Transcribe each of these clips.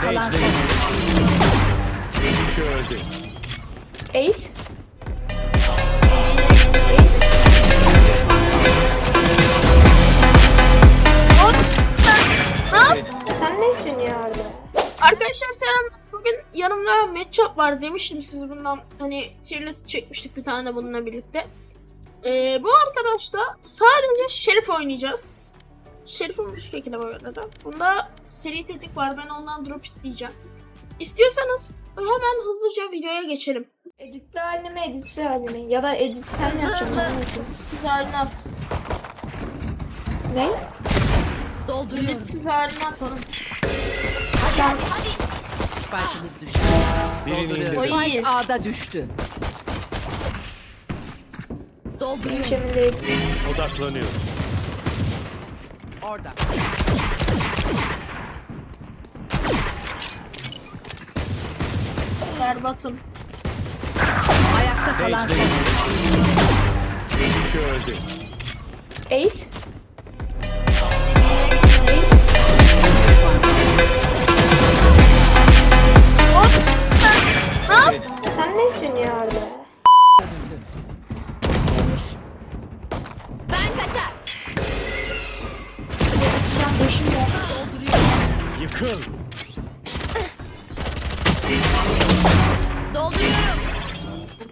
kalan son. Öldü. Ace. Ace. Sen nesin ya orada? Arkadaşlar selam. Bugün yanımda matchup var demiştim siz bundan hani tier list çekmiştik bir tane de bununla birlikte. Ee, bu arkadaşla sadece Şerif oynayacağız. Şerif'in bu şekilde bu arada. Bunda seri tetik var ben ondan drop isteyeceğim. İstiyorsanız hemen hızlıca videoya geçelim. Editli halini mi, editsiz halini mi? Ya da edit sen mi yapacaksın? Ben yapayım. Siz haline at. Ne? Dolduruyorum. Siz haline atalım. Tamam. Spike'ımız düştü. Birini Dolduruyorum. indirdim. O iyi. Spike A'da düştü. Dolduruyorum. emin değil. Odaklanıyor. Orada. Berbatım. Ayakta kalan son. Öldü. Ace. Yıkıl.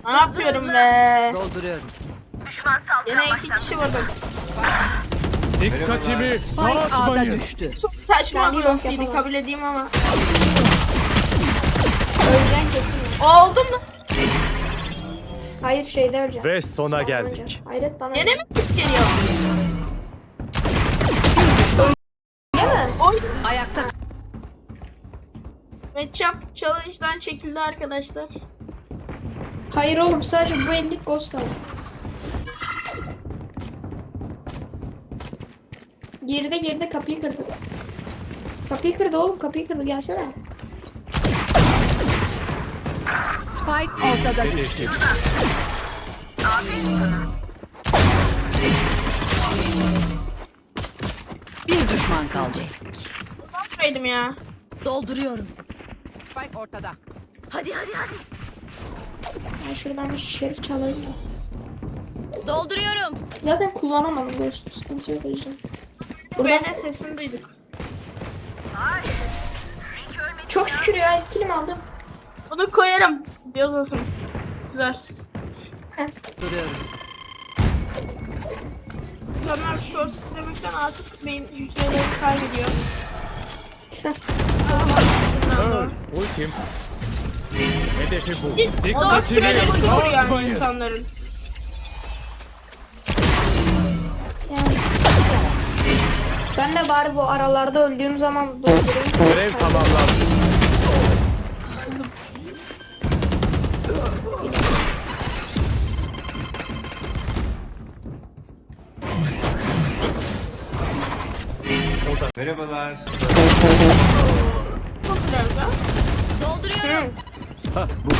Ne yapıyorum be? Dolduruyorum. Yine iki kişi vurdum. Dikkatimi dağıtmayın. düştü. Çok saçma bir yapamam. kabul edeyim ama. Öleceksin kesin. Oldu mu? Hayır şeyde öleceksin. Ve sona Sonra geldik. öleceksin. Hayret bana. Gene mi pis geliyor? Değil mi? Oy. Ayakta Matchup challenge'dan çekildi arkadaşlar. Hayır oğlum sadece bu ellik ghost al. Geride geride kapıyı kırdı. Kapıyı kırdı oğlum kapıyı kırdı gelsene. Spike ortada. Bir düşman kaldı. Yapmaydım ya. Dolduruyorum. Spike ortada. Ben şuradan bir şerif çalayım da. Dolduruyorum. Zaten kullanamadım ghost'u sıkıntı yok o yüzden. Burada sesini duyduk. Çok şükür ya kilim aldım. Bunu koyarım. Diyorsun. Güzel. Duruyorum. İnsanlar short izlemekten artık beyin hücrelerini kaybediyor. Sen. Öl. Ultim. Hedefi bu. Da süreli vuruyor yani insanların. Yani. Ben de bari bu aralarda öldüğüm zaman doldurayım. Görev tamamlandı. Merhabalar. Ya. Dolduruyorum. Hah bu.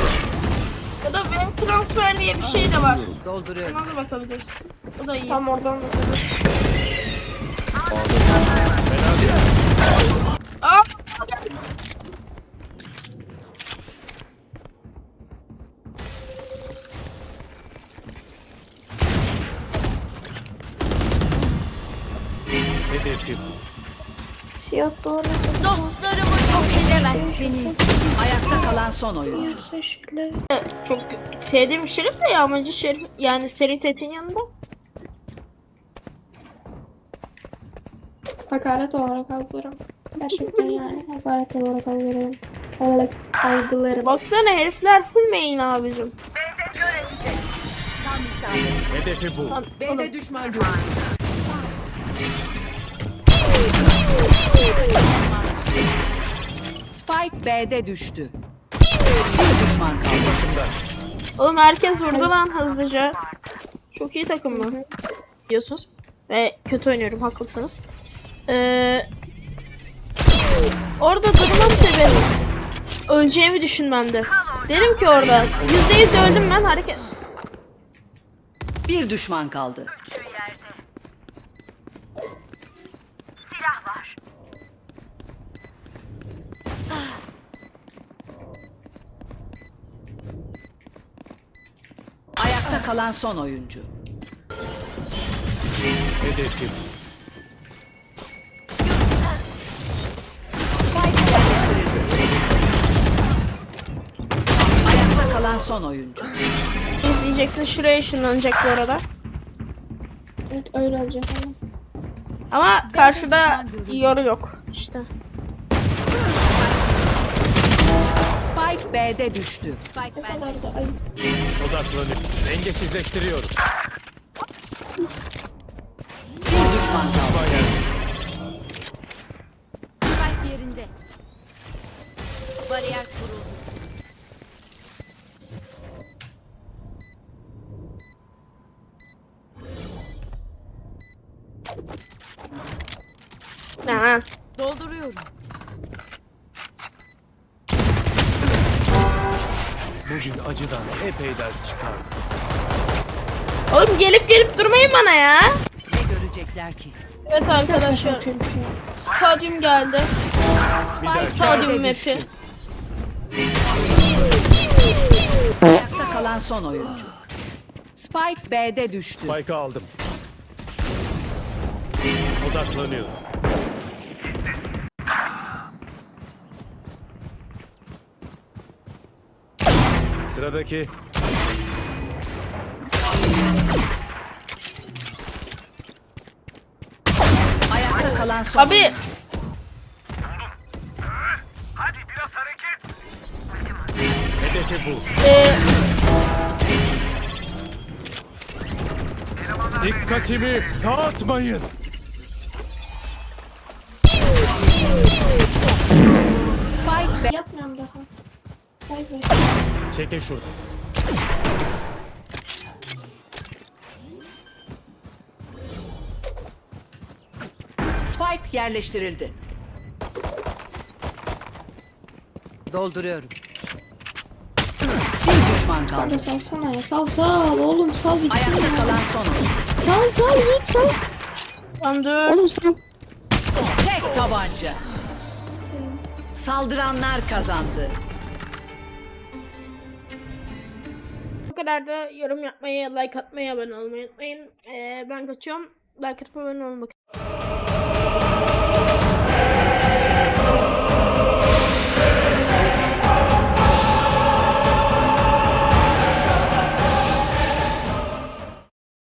Ya da benim transfer diye bir şey de var. Dolduruyorum. Ona da bakabilirsin. O da iyi. Tam oradan bakarız. Fena değil. Aa! Hedefi bu. Siyah doğru. Dostlarımı yok edemezsiniz. Ayakta kalan son oyuncu. Teşekkürler. Çok sevdiğim şerif de yağmacı şerif. Yani seri tetin yanında. Hakaret olarak algılarım. Gerçekten yani hakaret olarak algılarım. Olarak algılarım. Baksana herifler full main abicim. Hedefi bu. B'de düşman görüldü. Spike B'de düştü. Bir düşman kaldı. Oğlum herkes vurdu lan hızlıca. Çok iyi takım bu. Diyorsunuz. Ve kötü oynuyorum haklısınız. Ee, orada durma sebebim. Öleceğimi düşünmemdi. Derim ki orada. %100 öldüm ben hareket. Bir düşman kaldı. Silah var. Kalan son oyuncu. Hedefi bul. Ayakta kalan son oyuncu. İzleyeceksin. Şuraya ışınlanacak bu arada. Evet öyle olacak ama. Ama karşıda yoru yok. İşte. Spike B'de düştü. Da ayıp. Odaklanıp dengesizleştiriyorum. Bir düşman kaldı. Düşman yerde. Spike yerinde. Bariyer kuruldu. Ha. Dolduruyorum. Bugün acıdan epey ders çıkardım. Oğlum gelip gelip durmayın bana ya. Ne görecekler ki? Evet Arkadaşlar. Stadyum geldi. Stadyum map'i. Ayakta kalan son oyuncu. Spike B'de düştü. Spike'ı aldım. Odaklanıyorum. Sıradaki Ayakta kalan son Abi oyuncu. hedefi bul. e, Dikkatimi dağıtmayın. Spike. Yapmıyorum daha. Çekin şuradan. Spike yerleştirildi. Dolduruyorum. Bir düşman kaldı. Hadi salsana ya. Sal sal. Oğlum sal bitsin Ayakta ya. kalan son. Sal sal Yiğit sal. dur. Oğlum sal. Tek tabanca. Saldıranlar kazandı. Kadar da yorum yapmayı, like atmayı, abone olmayı unutmayın. Ee, ben kaçıyorum. Like atıp abone olmak.